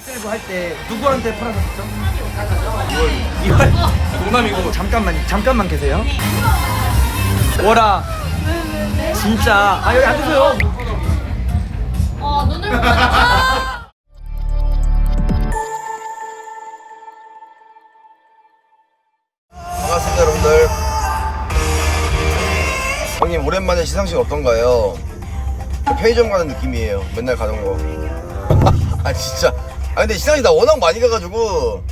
셀프 할때 누구한테 팔았었죠? 2월. 2월. 농담이고 잠깐만 잠깐만 계세요. 워라. 진짜. 아 여기 앉으세요. 어 눈을 보면 아! 반갑습니다 여러분들 형님 오랜만에 시상식 어떤가요? 편의점 가는 느낌이에요 맨날 가던 거 아 진짜 아 근데 시상식 나 워낙 많이 가가지고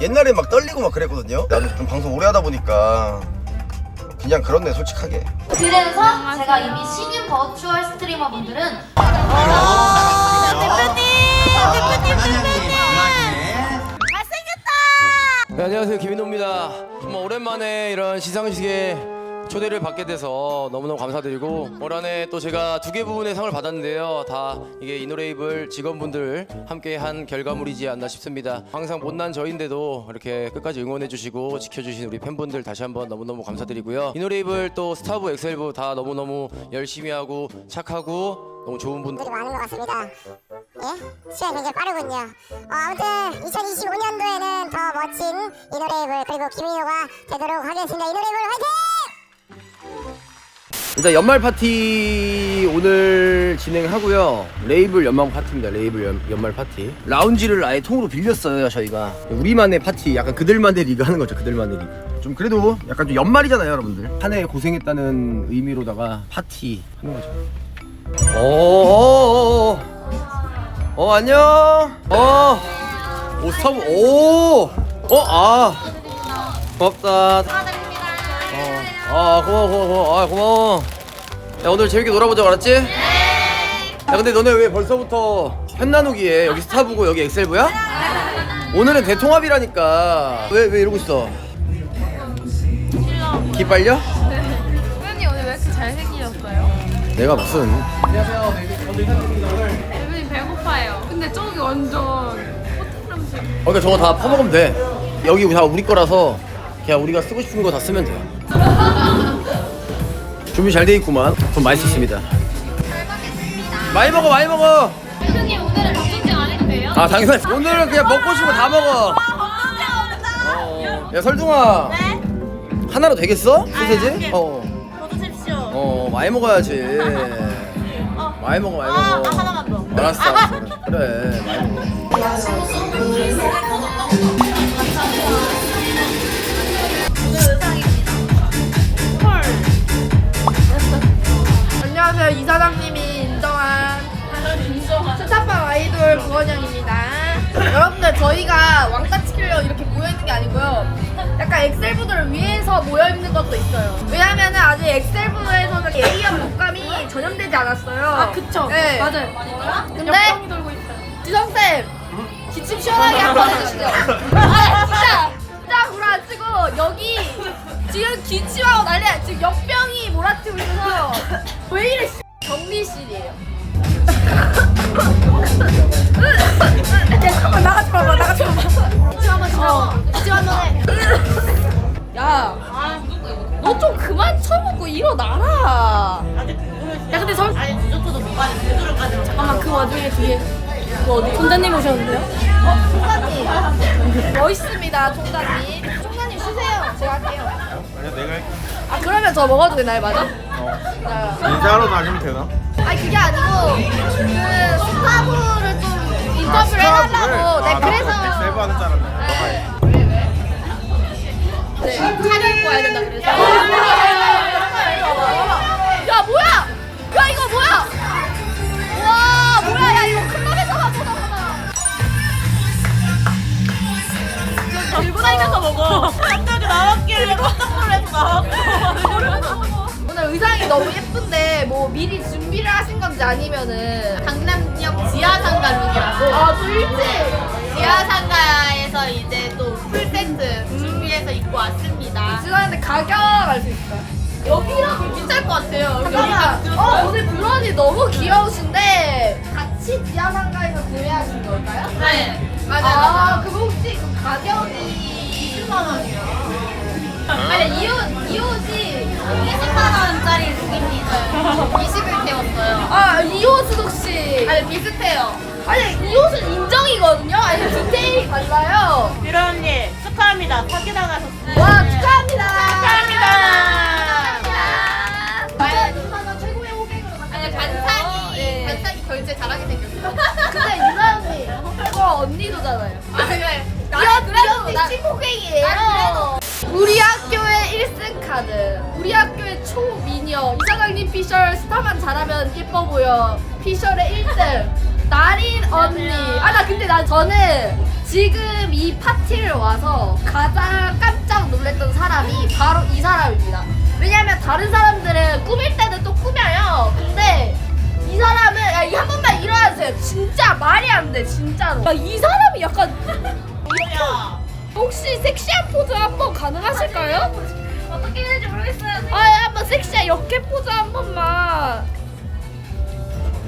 옛날에 막 떨리고 막 그랬거든요. 나도 좀 방송 오래 하다 보니까 그냥 그렇네 솔직하게. 그래서 제가 이미 신인 버추얼 스트리머 분들은 네, 안녕하세요. 김인호입니다. 정말 오랜만에 이런 시상식에 초대를 받게 돼서 너무너무 감사드리고 올 한 해 또 제가 두 개 부분의 상을 받았는데요 다 이게 이노레이블 직원분들 함께 한 결과물이지 않나 싶습니다 항상 못난 저인데도 이렇게 끝까지 응원해 주시고 지켜주신 우리 팬분들 다시 한번 너무너무 감사드리고요 이노레이블 또 스타브 엑셀부 다 너무너무 열심히 하고 착하고 너무 좋은 분들 분들이 많은 것 같습니다. 예? 시간이 굉장히 빠르군요. 어, 아무튼 2025년도에는 더 멋진 이노레이블 그리고 김인호가 되도록 하겠습니다. 이노레이블 화이팅! 일단 연말 파티 오늘 진행하고요. 레이블 연말 파티입니다. 레이블 연, 연말 파티. 라운지를 아예 통으로 빌렸어요, 저희가. 우리만의 파티, 약간 그들만의 리그 하는 거죠, 그들만의 리그. 좀 그래도 약간 좀 연말이잖아요, 여러분들. 한 해 고생했다는 의미로다가 파티 하는 거죠. 오, 오, 오, 오. 어, 안녕. 어, 오, 스타브, 오, 어, 아. 고맙다. 어, 아 고마워 고마워 고마워 아 고마워 야 오늘 재밌게 놀아보자 알았지? 네. 야 근데 너네 왜 벌써부터 편 나누기에 여기 스타부고 여기 엑셀부야? 오늘은 대통합이라니까 왜 왜 이러고 있어? 기 빨려? 선생님 오늘 왜 이렇게 잘생기셨어요? 내가 무슨 대표님 배고파요. 근데 저기 완전 호텔 음식. 어, 그러니까 저거 다 퍼먹으면 돼 여기 다 우리 거라서 그냥 우리가 쓰고 싶은 거 다 쓰면 돼요 준비 잘 돼 있구만. 돈 많이 썼습니다. 많이 먹어 많이 먹어. 대표님 오늘은 박준진 안 해도 돼요? 아 당연히 오늘은 그냥 먹고 싶은 거 다 먹어. 어. 야 설중아. 하나로 되겠어? 소세지? 어. 먹으십시오. 어 많이 먹어야지. 많이 먹어 많이 먹어. 하나만 더. 알았어 알았어. 그래 많이 먹어 안녕하세요 이사장님이 인정한 스타빵 아이돌 구원영입니다. 여러분들 저희가 왕따 치키려고 이렇게 모여 있는 게 아니고요. 약간 엑셀부들을 위해서 모여 있는 것도 있어요. 왜냐면은 아직 엑셀부에서는 A형 목감이 전염되지 않았어요. 아 그쵸. 네. 맞아요. 근데 지성쌤 기침 시원하게 한번 해주시죠. 아 진짜 지금 기침하고 난리야. 지금 역병이 몰아치고 있어서 왜 이래? 씨. 격리실이에요. 잠깐만 나가지 마봐 나가지 마봐. 기침 한번 쉬어. 기침 한번 해. 야, 너 좀 그만 쳐먹고 일어나라. 야 근데 설 아니 디저트도 못 가지 제주도까지 잠깐만 그 와중에 뒤에 그 어디 총장님 오셨는데요? 어 총장님 멋있습니다 총장님 총장님 쉬세요 제가 할게요 아니야 내가 할게. 아 그러면 저 먹어도 되나요 맞아? 어. 인사하러 다니면 되나? 아니 그게 아니고 그 스타브를 좀 인터뷰를 해달라고 네 그래서 셀프 하는 줄 알았네. 네 차려입고 와야 된다 그래서 예쁜데 뭐 미리 준비를 하신 건지 아니면은 강남역 지하상가룩이라고. 아 또 일찍! 지하상가에서 이제 또 풀세트 준비해서 입고 왔습니다. 지나는데 가격 알 수 있어요? 여기랑 비쌀 것 같아요. 잠깐만. 어 오늘 브런이 너무 귀여우신데 같이 지하상가에서 구매하신 걸까요? 네. 맞아요 아. 그럼 혹시 그 가격이 20만 원이요 아니 이옷이 이 20만 원짜리 룩입니다. 20을 태웠어요. 아, 이옷은 혹시 아니 비슷해요. 아니 이옷은 인정이거든요. 아니 디테일이 달라요. 미라 언니 축하합니다. 사기 나가셨어요. 와 축하합니다. 축하합니다. 20만 원 최고의 호갱으로 아니 반찬이 예. 반찬이 결제 잘하게 생겼어요. 근데 유나 언니 그거 언니도잖아요. 아 그래. 이런 그래도 나- 친구객이에요. 난 우리 학교의 1승 카드. 우리 학교의 초미녀 이사장님 피셜 스타만 잘하면 예뻐 보여. 피셜의 1등 나린 언니. 아 나 근데 나 저는 지금 이 파티를 와서 가장 깜짝 놀랐던 사람이 바로 이 사람입니다. 왜냐면 다른 사람들은 꾸밀 때는 또 꾸며요. 근데 이 사람은 야, 이 한 번만 일어나주세요. 진짜 말이 안 돼, 진짜로. 야, 이 사람이 약간 혹시 섹시한 포즈 한번 가능하실까요? 어떻게 해야 될지 모르겠어요. 아, 한번 섹시한 역해 포즈 한 번만.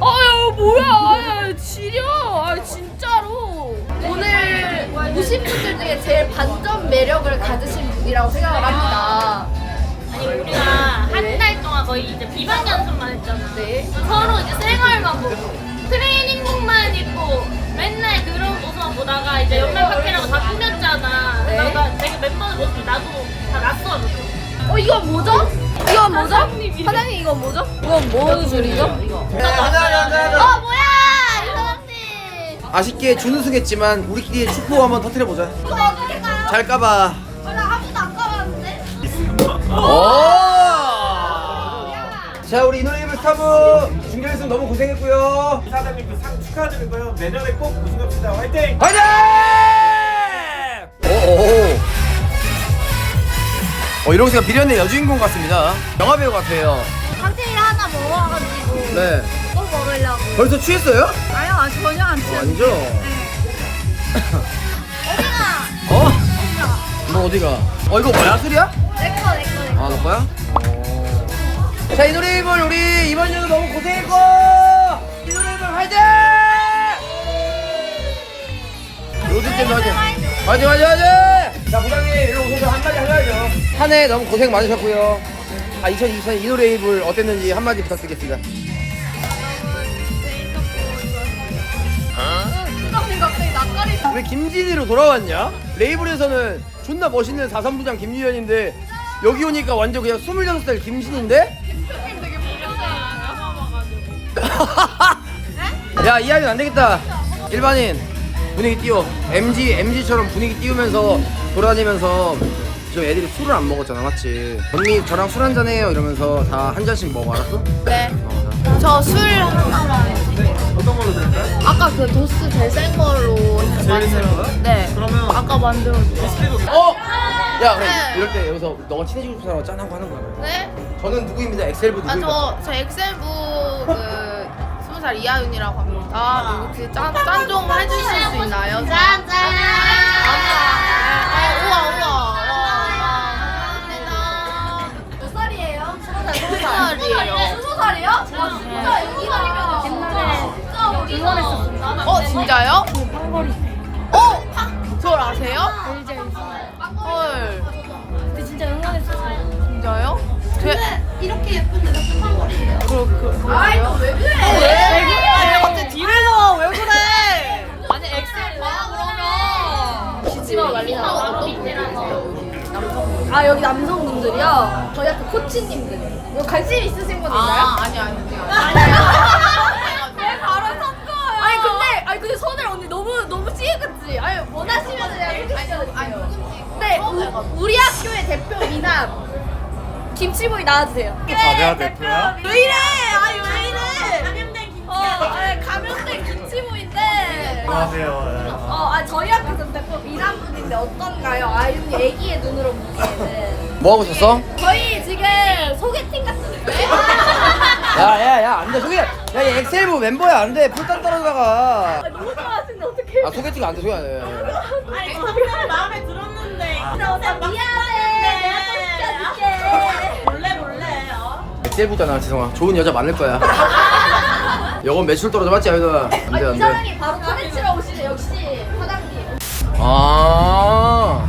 아유 뭐야? 아유 지려. 아 진짜로. 오늘 오신 분들 중에 제일 반전 매력을 가지신 분이라고 생각을 합니다. 아니 우리가 한 달 동안 거의 이제 비방 연습만 했잖아. 네. 서로 이제 생활만 보고 트레이 어 이건 뭐죠? 이건 뭐죠? 사장님 이건 뭐죠? 이건 뭐 줄이죠? 이거. 네, 하자 하자 하자 어 뭐야 이 사장님. 아쉽게 준우승했지만 우리끼리 축구 한번 터트려 보자 이거 어떻게 가요? 잘 까봐 아, 나 아무도 안 가봤는데. 오! 자 우리 이노리브 스타브 준결승 너무 고생했고요 이사장님 그 상 축하드리고요. 내년에 꼭 우승합시다. 화이팅! 화이팅! 오 오 어 이런 생각 비련의 여주인공 같습니다 영화배우 같아요 칵테일 하나 먹어가지고 네 또 먹으려고. 벌써 취했어요? 아니요, 아, 전혀 안 어, 아니죠? 어디가? 어? 너 어디가? 어 이거 뭐야 술이야? 내꺼, 내꺼, 내꺼. 아, 너 거야? 자, 이 노래입을 우리 이번 연도 너무 고생했고! 이 노래입을 화이팅! 요즘 때도 화이팅! 화이팅, 화이팅, 화이팅! 자, 부장님, 일로 오셔서 한마디 하셔야죠. 한 해 너무 고생 많으셨고요. 아, 2024년 이 노래입을 어땠는지 한마디 부탁드리겠습니다. 왜 김진희로 돌아왔냐? 레이블에서는 존나 멋있는 사선부장 김유현인데 여기 오니까 완전 그냥 26살 김신인데? 야, 이 아이는 안 되겠다. 일반인 분위기 띄워. MG, MG처럼 분위기 띄우면서 돌아다니면서 저 애들이 술을 안 먹었잖아, 맞지? 언니 저랑 술 한잔 해요 이러면서 다 한 잔씩 먹어, 알았어? 네. 어, 저 술 하나만. 어떤 걸로 드릴까요? 아까 그 도스 제일 센 걸로 제일 센 거요? 네. 그러면 아까 만들었어. 어! 야, 그래. 네. 이럴 때 여기서 너가 친해지고 싶은 사람 짠하고 하는 거야. 네? 저는 누구입니다. 엑셀부 아, 누구입니다. 저, 저 엑셀부 그 스무 살 이하윤이라고 합니다. 이렇게 짠, 짠좀 해주실 수 있나요? 짠, 짠. 코치님들. 뭐 관심 있으신 분 있나요? 아, 아니, 아니. 왜 바로 섞어요? 아니, 근데, 아니, 근데 손을 언니 너무, 너무 찌그지? 아니, 원하시면 그냥 소개시켜드릴게요. 네, 우, 우리 학교의 대표 미남. 김치보이 나와주세요. 아, 내가 대표야? 왜 이래? 아니 왜 이래? 감염된 김치. 어, 아니, 감염된. 안녕하세요. 어, 아 저희 학교 전 대표 미남분인데 어떤가요? 아윤이 애기의 눈으로 보기에는. 뭐 하고 있었어? 저희 지금 소개팅 같은데. 야, 야, 야, 안 돼. 소개. 야, 얘 엑셀부 멤버야. 안 돼. 풀단 떨어져다가. 너무 좋아하시는데 어떡해? 아, 소개팅 안 돼. 소개 안 돼. 아니, 저는 마음에 들었는데. 나 미안해. 내가 또 시켜줄게. 몰래 몰래. 어? 엑셀부잖아, 지성아. 좋은 여자 많을 거야. 여건 매출 떨어져 맞지, 아이가? 안 돼, 아니 이 안 돼. 사장님 바로 파헤치러 오시네 역시 사장님. 아,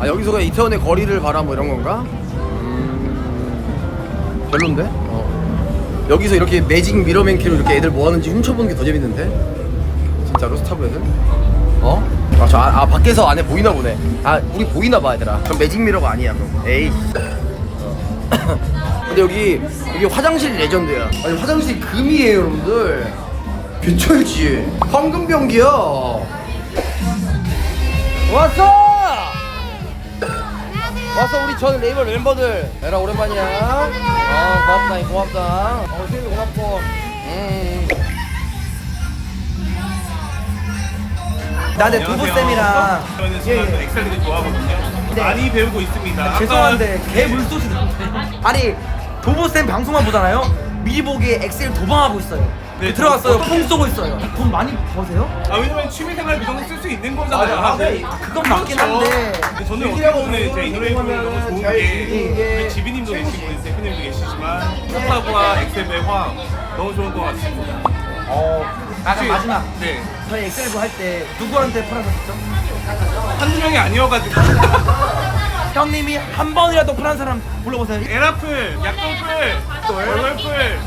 아 여기서 그냥 이태원의 거리를 봐라 뭐 이런 건가? 음, 별론데? 어. 여기서 이렇게 매직 미러맨키로 이렇게 애들 뭐 하는지 훔쳐보는 게 더 재밌는데? 진짜로 스타브 애들? 어? 아 아, 저, 아, 아, 밖에서 안에 보이나 보네. 아, 우리 보이나 봐, 얘들아. 그럼 매직 미러가 아니야, 그럼. 에이. 근데 여기, 여기 화장실 레전드야. 아니, 화장실 금이에요, 여러분들. 괜찮지? 황금 변기야. 왔어! 왔어, 우리 전 레이블 멤버들. 에라, 오랜만이야. 아, 고맙다, 고맙다. 어, 세미 고맙고. 음. 나한테 두부 쌤이랑 저는 예, 지금 예. 엑셀 되게 좋아하거든요. 많이 배우고 있습니다. 아까 죄송한데 개 물소리 나는데 아니 도보쌤 방송만 보잖아요 미리 보기에 엑셀 도방하고 있어요 네, 들어갔어요 어떻게- 뽕 쏘고 있어요 돈 많이 버세요? 아 왜냐면 취미생활 그 정도 쓸 수 있는 거잖아요. 맞아, 맞아. 그건 맞긴 한데. 근데 저는 어떻게 보면 제이 노래 부르는 너무 좋은 잘게 우리 지비님도 계시고 이제 대표님도 계시지만 사타구와 엑셀의 황 너무 좋은 것 같습니다. 어 아, 혹시- 마지막 네. 저희 엑셀부 할 때 누구한테 풀하셨죠? 한두 명이 아니어가지고 형님이 한 번이라도 풀한 사람 불러보세요 에라플, 약동풀, 월월풀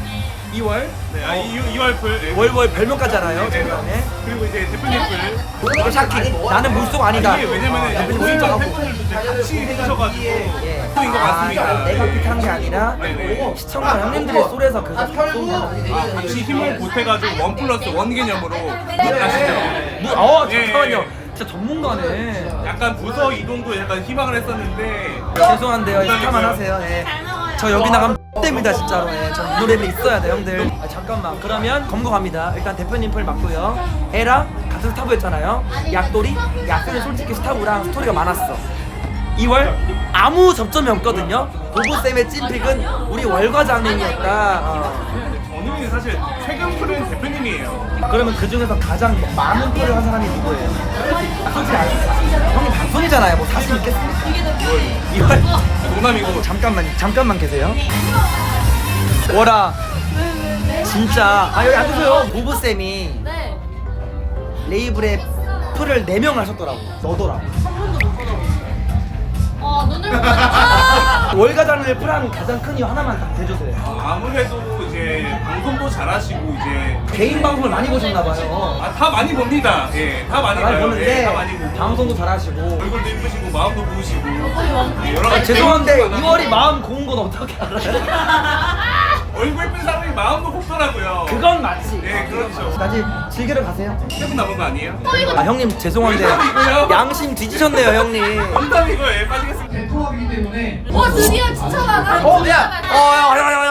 2월 네, 아, 이, 이월풀 네. 월월 별명까지 알아요 저희 형에 그리고 이제 대표님풀 샤키 나는 물속 아니다 이게 왜냐면은 대표님 저희가 물속하고 팬분들 같이 해주셔가지고 예. 또인 것 아, 같습니다. 내가 피한 게 아니라 네네. 시청자 형님들의 솔에서 그거 아, 같이 힘을 보태가지고 원 플러스 원 개념으로 아시죠? 뭐, 어 예. 잠깐만요 진짜 전문가네. 약간 부서 이동도 약간 희망을 했었는데. 죄송한데요. 이렇게만 하세요. 예. 저 여기 나가면 됩니다 진짜로. 예. 저이 노래는 있어야 돼 형들. 아, 잠깐만. 그러면 검거 갑니다. 일단 대표님 풀 맞고요. 에라 같은 스타브였잖아요. 약돌이 약돌이 솔직히 스타브랑 스토리가 많았어. 2월 아무 접점이 없거든요. 보보쌤의 찐픽은 우리 월과장님이었다. 어. 저는 사실 최근 풀은 대표님이에요. 그러면 그 중에서 가장 많은 표를 한 사람이 누구예요? 사실 있겠습니까? 2월. 농담이고 잠깐만, 잠깐만 계세요. 워라. 진짜. 아, 여기 앉으세요. 보부쌤이 네. 레이블에 풀을 4명 하셨더라고. 너더라고. 어 눈을 아! 월가장을 풀한 가장 큰 이유 하나만 딱 대주세요. 아무래도 이제 방송도 잘하시고 이제 개인 방송을 많이 보셨나 봐요. 아, 다 많이 봅니다. 예, 다 많이 많이 봐요. 보는데 예, 다 많이 보고 방송도 잘하시고. 얼굴도 이쁘시고 마음도 고우시고 예, 여러 아, 가지 죄송한데 배우는 거 2월이 마음 고운 건 어떻게 알아요? 얼굴 예쁜 사람이 마음도 높더라고요. 그건 맞지. 네, 그렇죠. 까지 즐기러 가세요. 세분 남은 거 아니에요? 아 형님 죄송한데. 양심 뒤지셨네요 형님. 농담이고 예, 빠지겠습니다. 어 드디어 추천하다. 어, 야, 어, 야, 야, 야, 야,